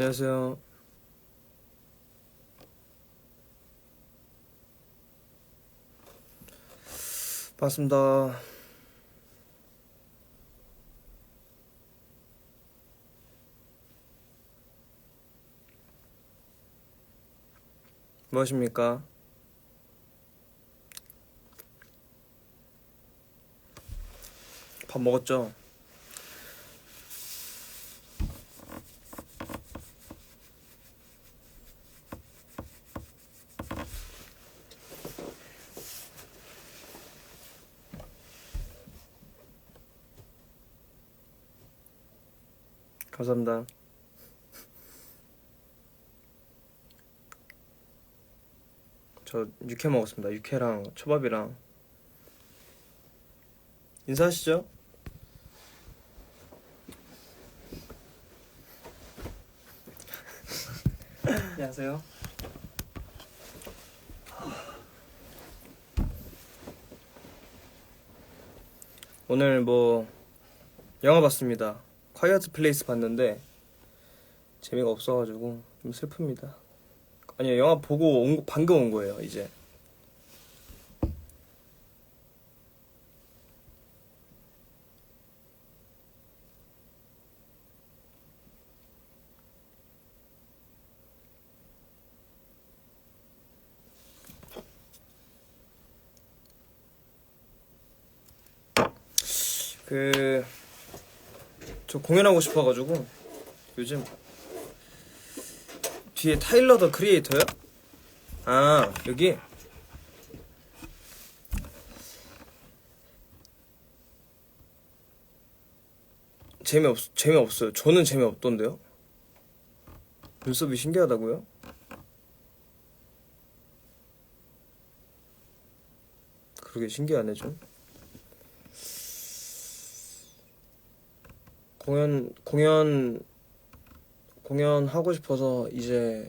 안녕하세요. 반갑습니다. 뭐 하십니까? 밥 먹었죠? 감사합니다. 저 육회 먹었습니다. 육회랑 초밥이랑 인사하시죠? 안녕하세요. 오늘 뭐 영화 봤습니다. 콰이어트 플레이스 봤는데 재미가 없어가지고 좀 슬픕니다. 아니요 영화 보고 온 거- 방금 온 거예요 이제. 그 저 공연하고 싶어가지고 요즘 뒤에 타일러 더 크리에이터요? 아 여기 재미없 재미없어요. 저는 재미없던데요. 눈썹이 신기하다고요? 그러게 신기하네 좀. 공연 공연 공연 하고 싶어서 이제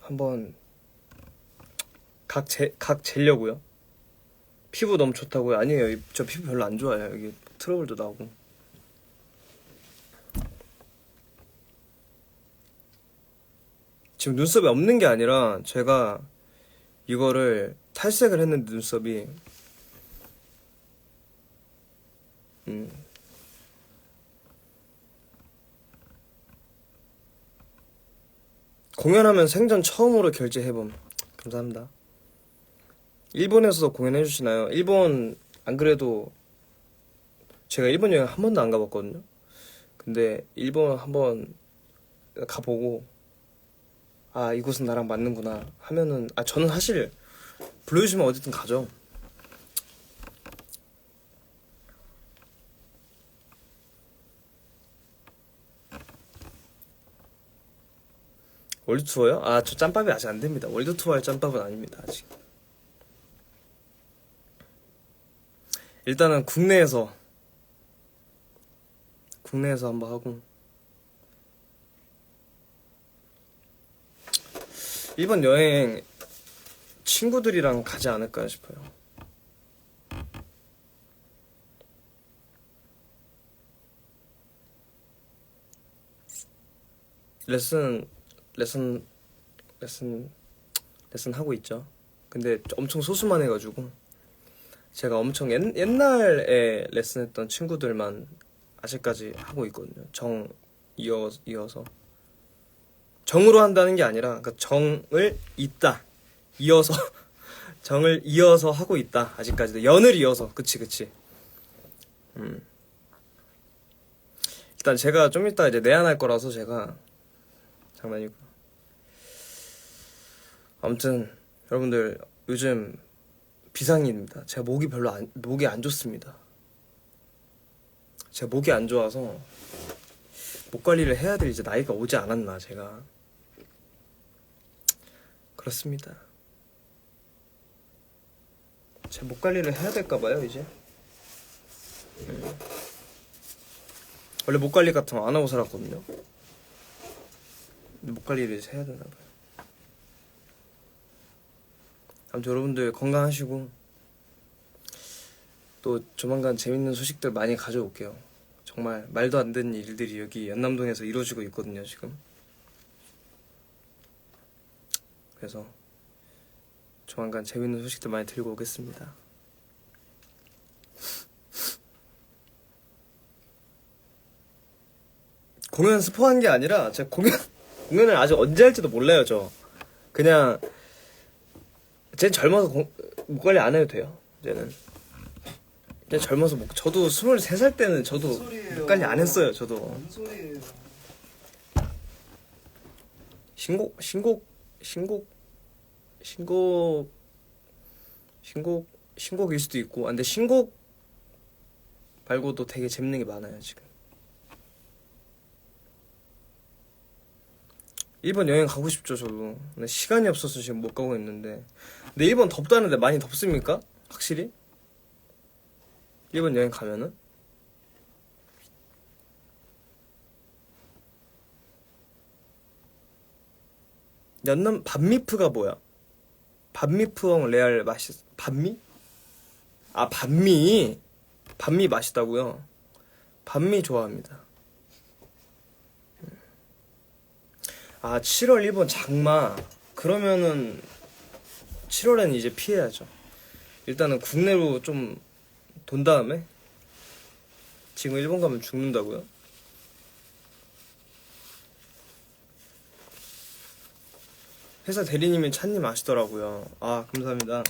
한번 각재각 재려고요. 피부 너무 좋다고요? 아니에요. 이- 저 피부 별로 안 좋아요. 여기 트러블도 나고. 지금 눈썹이 없는 게 아니라 제가 이거를 탈색을 했는데 눈썹이 공연하면 생전 처음으로 결제해봄. 감사합니다. 일본에서도 공연해 주시나요? 일본 안 그래도 제가 일본 여행 한 번도 안 가봤거든요. 근데 일본 한번 가보고 아 이곳은 나랑 맞는구나 하면은 아 저는 사실 불러주시면 어디든 가죠. 월드 투어요? 아, 저 짬밥이 아직 안 됩니다. 월드 투어 할 짬밥은 아닙니다, 아직. 일단은 국내에서 국내에서 한번 하고 일본 여행 친구들이랑 가지 않을까 싶어요. 레슨 레슨 레슨 레슨 하고 있죠. 근데 엄청 소수만 해가지고 제가 엄청 옛, 옛날에 레슨했던 친구들만 아직까지 하고 있거든요. 정 이어 이어서 정으로 한다는 게 아니라 그 정을 잇다 이어서 정을 이어서 하고 있다 아직까지도 연을 이어서 그치 그치. 음 일단 제가 좀 이따 이제 내한할 거라서 제가 장난이고. 아무튼 여러분들 요즘 비상입니다. 제가 목이 별로 안, 목이 안 좋습니다. 제가 목이 안 좋아서 목 관리를 해야 될 이제 나이가 오지 않았나 제가 그렇습니다. 제 목 관리를 해야 될까 봐요 이제. 음. 원래 목 관리 같은 거 안 하고 살았거든요. 목 관리를 해야 되나 봐요. 아무튼 여러분들 건강하시고 또 조만간 재밌는 소식들 많이 가져올게요. 정말 말도 안 되는 일들이 여기 연남동에서 이루어지고 있거든요, 지금. 그래서 조만간 재밌는 소식들 많이 들고 오겠습니다. 공연 스포한 게 아니라 제가 공연 공연을 아직 언제 할지도 몰라요, 저. 그냥 쟤 젊어서 공- 목 관리 안 해도 돼요. 이제는. 그냥 젊어서 목 저도 23살 때는 저도 소리예요? 목 관리 안 했어요, 저도. 뭔 소리예요? 신곡 신곡 신곡 신곡 신곡 신곡일 수도 있고 아, 근데 신곡 말고도 되게 재밌는 게 많아요 지금 일본 여행 가고 싶죠 저도 근데 시간이 없어서 지금 못 가고 있는데 근데 일본 덥다는데 많이 덥습니까? 확실히? 일본 여행 가면은? 연남 반미프가 뭐야? 반미프엉 레알 맛있 반미? 아 반미 반미 맛있다고요? 반미 좋아합니다. 아 7월 일본 장마 그러면은 7월에는 이제 피해야죠. 일단은 국내로 좀 돈 다음에 지금 일본 가면 죽는다고요? 회사 대리님이 찬님 아시더라고요. 아, 감사합니다.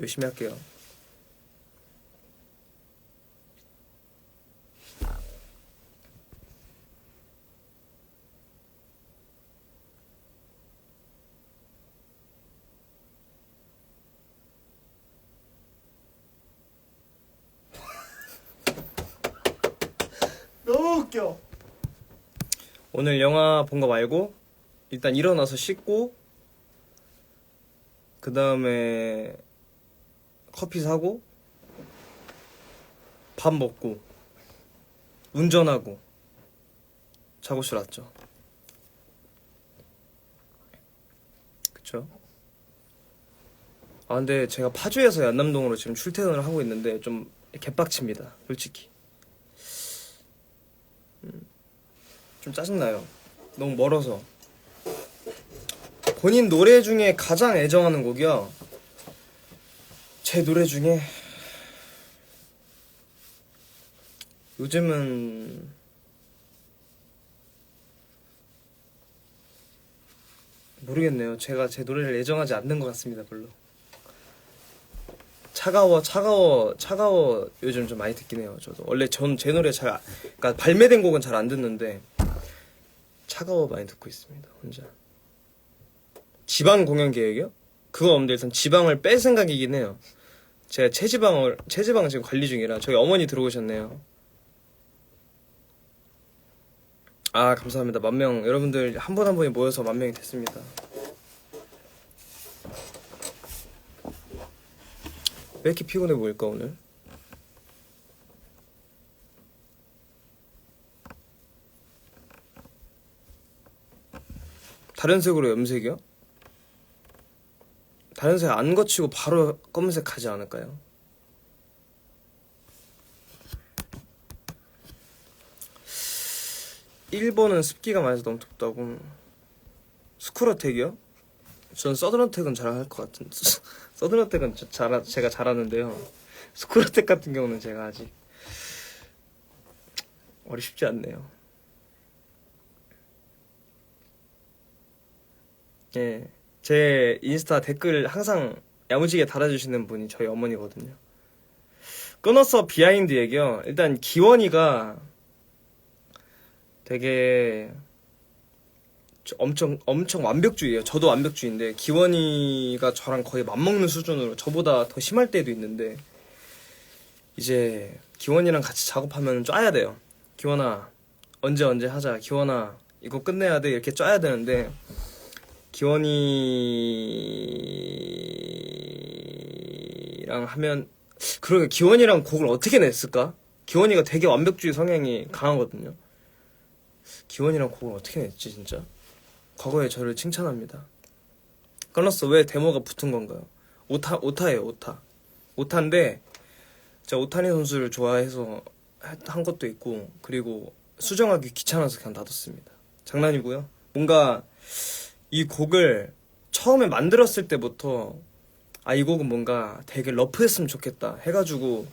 열심히 할게요. 웃겨. 오늘 영화 본 거 말고 일단 일어나서 씻고 그 다음에 커피 사고 밥 먹고 운전하고 작업실 왔죠. 그쵸? 아 근데 제가 파주에서 연남동으로 지금 출퇴근을 하고 있는데 좀 개빡칩니다. 솔직히. 좀 짜증나요. 너무 멀어서. 본인 노래 중에 가장 애정하는 곡이요. 제 노래 중에 요즘은 모르겠네요. 제가 제 노래를 애정하지 않는 것 같습니다, 별로. 차가워, 차가워, 차가워 요즘 좀 많이 듣긴 해요. 저도 원래 전 제 노래 잘, 아- 그러니까 발매된 곡은 잘 안 듣는데 차가워 많이 듣고 있습니다. 혼자. 지방 공연 계획이요? 그건 없는데 일단 지방을 뺄 생각이긴 해요. 제가 체지방을 체지방 지금 관리 중이라 저희 어머니 들어오셨네요. 아 감사합니다. 만 명 여러분들 한분한 분이 모여서 만 명이 됐습니다. 왜 이렇게 피곤해 보일까 오늘? 다른 색으로 염색이요? 다른 색 안 거치고 바로 검은색 하지 않을까요? 일본은 습기가 많아서 너무 덥다고 스쿠러텍이요? 전 서든어택은 잘 할 것 같은 서든어택은 저- 잘 제가 잘하는데요 스쿠러텍 같은 경우는 제가 아직 어렵지 않네요 예, 제 인스타 댓글 항상 야무지게 달아주시는 분이 저희 어머니거든요. 끊어서 비하인드 얘기요. 일단 기원이가 되게 저- 엄청 엄청 완벽주의예요. 저도 완벽주의인데 기원이가 저랑 거의 맞먹는 수준으로 저보다 더 심할 때도 있는데 이제 기원이랑 같이 작업하면 짜야 돼요. 기원아 언제 언제 하자. 기원아 이거 끝내야 돼 이렇게 짜야 되는데 기원이랑 하면 그러게 기원이랑 곡을 어떻게 냈을까? 기원이가 되게 완벽주의 성향이 강하거든요. 기원이랑 곡을 어떻게 냈지 진짜? 과거에 저를 칭찬합니다. 끊었어 왜 데모가 붙은 건가요? 오타 오타예요 오타 오타인데 제가 오타니 선수를 좋아해서 한 것도 있고 그리고 수정하기 귀찮아서 그냥 놔뒀습니다. 장난이고요. 뭔가 이 곡을 처음에 만들었을 때부터 아 이 곡은 뭔가 되게 러프했으면 좋겠다 해가지고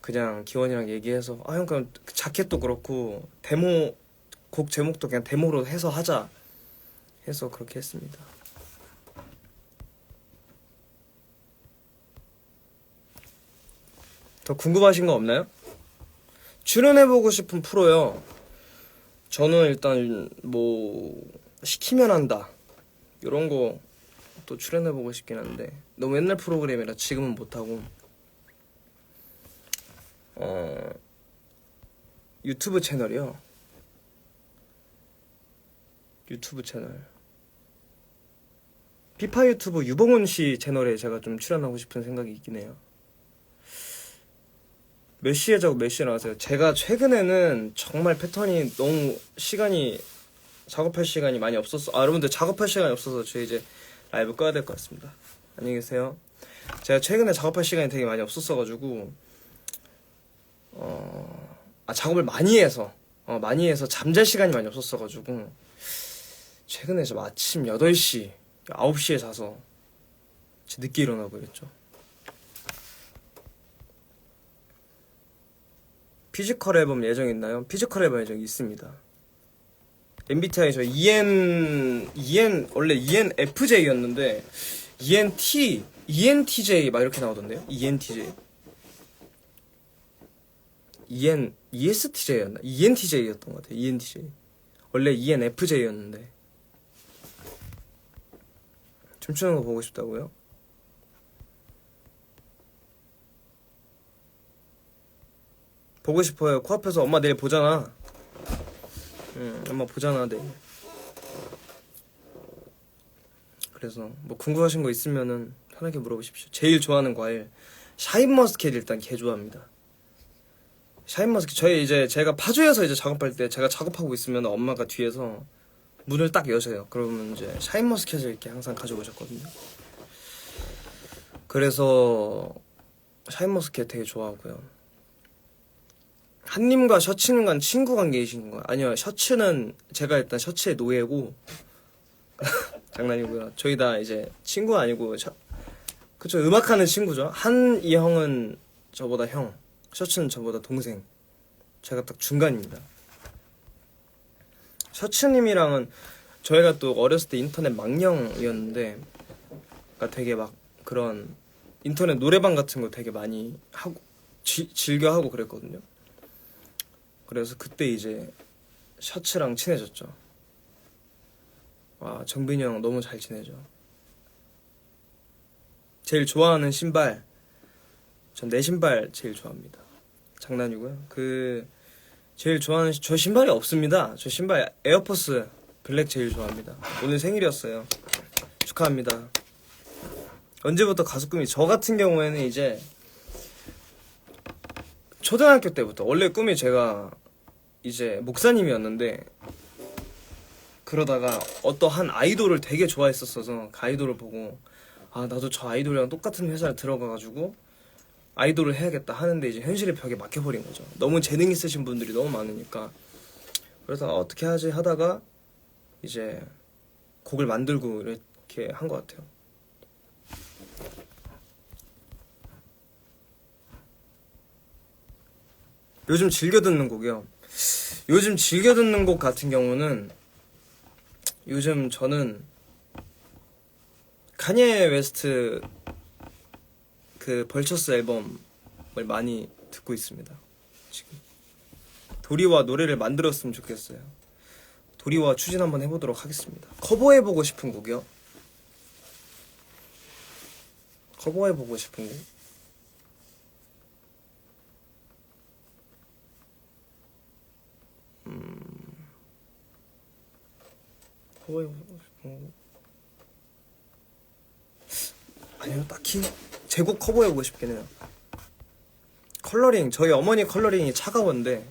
그냥 기원이랑 얘기해서 아 형 그럼 자켓도 그렇고 데모 곡 제목도 그냥 데모로 해서 하자 해서 그렇게 했습니다. 더 궁금하신 거 없나요? 출연해보고 싶은 프로요. 저는 일단 뭐 시키면 한다 이런 거 또 출연해 보고 싶긴 한데 너무 옛날 프로그램이라 지금은 못 하고 어 유튜브 채널이요. 유튜브 채널 피파 유튜브 유봉훈 씨 채널에 제가 좀 출연하고 싶은 생각이 있긴 해요. 몇 시에 자고 몇 시에 나가세요? 제가 최근에는 정말 패턴이 너무 시간이 작업할 시간이 많이 없었어. 아 여러분들 작업할 시간이 없어서 저 이제 라이브 꺼야 될 것 같습니다. 안녕히 계세요. 제가 최근에 작업할 시간이 되게 많이 없었어가지고 어, 아 작업을 많이 해서 어, 많이 해서 잠잘 시간이 많이 없었어가지고 최근에 좀 아침 8시, 9시에 자서 늦게 일어나고 그랬죠. 피지컬 앨범 예정 있나요? 피지컬 앨범 예정 있습니다. MBTI 저 EN EN 원래 ENFJ였는데 ENT ENTJ 막 이렇게 나오던데요? ENTJ EN ESTJ였나? ENTJ였던 것 같아요. ENTJ 원래 ENFJ였는데 춤추는 거 보고 싶다고요? 보고 싶어요. 코앞에서 엄마 내일 보잖아. 응, 엄마 보잖아 내일. 그래서 뭐 궁금하신 거 있으면은 편하게 물어보십시오. 제일 좋아하는 과일 샤인머스켓 일단 개 좋아합니다. 샤인머스켓 저희 이제 제가 파주에서 이제 작업할 때 제가 작업하고 있으면 엄마가 뒤에서 문을 딱 여세요. 그러면 이제 샤인머스켓을 이렇게 항상 가져오셨거든요. 그래서 샤인머스켓 되게 좋아하고요. 한님과 셔츠는 간 친구 관계이신 거예요? 아니요, 셔츠는 제가 일단 셔츠의 노예고 장난이고요. 저희 다 이제 친구 아니고 셔... 그쵸 음악하는 친구죠. 한 이 형은 저보다 형, 셔츠는 저보다 동생. 제가 딱 중간입니다. 셔츠님이랑은 저희가 또 어렸을 때 인터넷 망령이었는데, 그러니까 되게 막 그런 인터넷 노래방 같은 거 되게 많이 하고 지- 즐겨 하고 그랬거든요. 그래서 그때 이제 셔츠랑 친해졌죠. 와, 정빈이 형 너무 잘 지내죠. 제일 좋아하는 신발. 전 내 신발 제일 좋아합니다. 장난이고요. 그, 제일 좋아하는, 시- 저 신발이 없습니다. 저 신발 에어포스 블랙 제일 좋아합니다. 오늘 생일이었어요. 축하합니다. 언제부터 가수 꿈이, 저 같은 경우에는 이제, 초등학교 때부터, 원래 꿈이 제가 이제 목사님이었는데 그러다가 어떠한 아이돌을 되게 좋아했었어서 그 아이돌을 보고 아 나도 저 아이돌이랑 똑같은 회사를 들어가가지고 아이돌을 해야겠다 하는데 이제 현실의 벽에 막혀버린 거죠. 너무 재능 있으신 분들이 너무 많으니까. 그래서 어떻게 하지 하다가 이제 곡을 만들고 이렇게 한 것 같아요. 요즘 즐겨 듣는 곡이요 요즘 즐겨 듣는 곡 같은 경우는 요즘 저는 카니에 웨스트 그 벌처스 앨범을 많이 듣고 있습니다. 지금 도리와 노래를 만들었으면 좋겠어요. 도리와 추진 한번 해보도록 하겠습니다. 커버해보고 싶은 곡이요. 커버해보고 싶은 곡. 커버해보고 싶은 곡. 아니요, 딱히 제곡 커버해보고 싶긴 해요. 컬러링, 저희 어머니 컬러링이 차가운데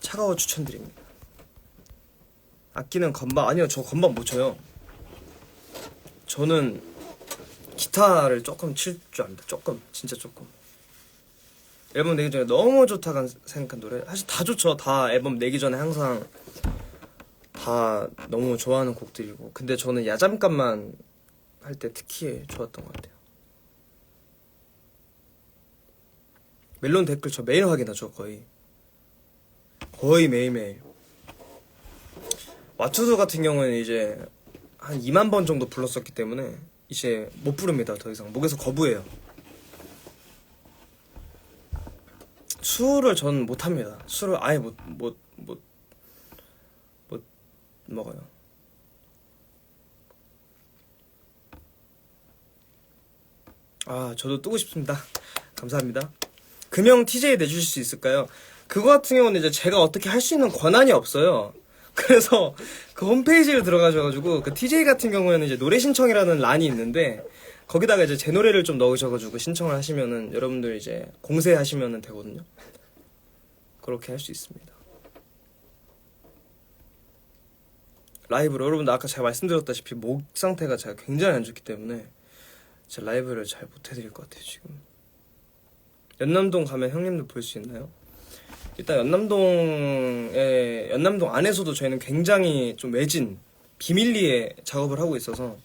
차가워 추천드립니다. 악기는 건반, 아니요, 저 건반 못 쳐요. 저는 기타를 조금 칠 줄 압니다. 조금, 진짜 조금. 앨범 내기 전에 너무 좋다고 생각한 노래 사실 다 좋죠 다 앨범 내기 전에 항상 다 너무 좋아하는 곡들이고. 근데 저는 야잠깐만 할 때 특히 좋았던 것 같아요. 멜론 댓글 저 매일 확인하죠 거의. 거의 매일매일. 와투두 같은 경우는 이제 한 2만 번 정도 불렀었기 때문에 이제 못 부릅니다 더 이상. 목에서 거부해요. 술을 전 못합니다. 술을 아예 못 못못못 먹어요 아 저도 뜨고 싶습니다 감사합니다 금형 TJ 내주실 수 있을까요? 그거 같은 경우는 이제 제가 어떻게 할 수 있는 권한이 없어요. 그래서 그 홈페이지를 들어가셔가지고 그 TJ 같은 경우에는 이제 노래 신청이라는 란이 있는데 거기다가 이제 제 노래를 좀 넣으셔가지고 신청을 하시면은 여러분들 이제 공세하시면은 되거든요. 그렇게 할 수 있습니다. 라이브로 여러분들 아까 제가 말씀드렸다시피 목 상태가 제가 굉장히 안 좋기 때문에 제 라이브를 잘 못 해드릴 것 같아요 지금. 연남동 가면 형님들 볼 수 있나요? 일단 연남동에 연남동 안에서도 저희는 굉장히 좀 외진 비밀리에 작업을 하고 있어서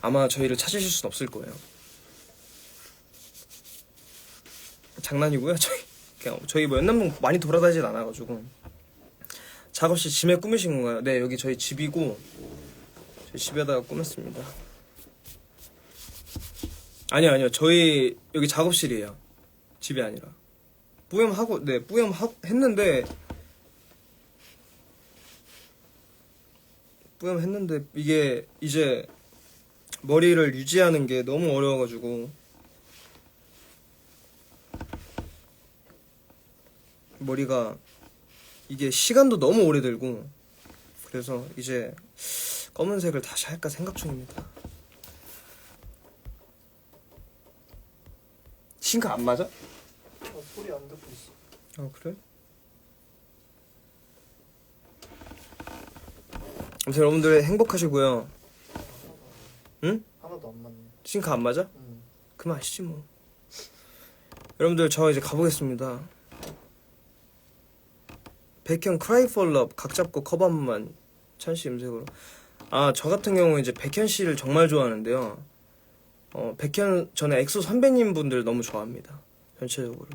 아마 저희를 찾으실 수는 없을 거예요. 장난이고요. 저희 그냥 저희 뭐 연남동 많이 돌아다니진 않아가지고 작업실 짐에 꾸미신 건가요? 네 여기 저희 집이고 저희 집에다가 꾸몄습니다. 아니요 아니요 저희 여기 작업실이에요. 집이 아니라 뿌염하고 네 뿌염 하, 했는데 뿌염 했는데 이게 이제 머리를 유지하는 게 너무 어려워 가지고 머리가 이게 시간도 너무 오래 들고 그래서 이제 검은색을 다시 할까 생각 중입니다. 싱크 안 맞아? 어, 소리 안 듣고 있어. 아 그래? 아무튼 여러분들 행복하시고요. 응? 하나도 안 맞네. 싱크 안 맞아? 응. 그만 하시지 뭐. 여러분들 저 이제 가보겠습니다. 백현 Cry for Love 각 잡고 커버 한 번만 찬씨 음색으로. 아 저 같은 경우 이제 백현 씨를 정말 좋아하는데요. 어 백현 저는 엑소 선배님 분들 너무 좋아합니다. 전체적으로.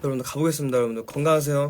여러분들 가보겠습니다. 여러분들 건강하세요.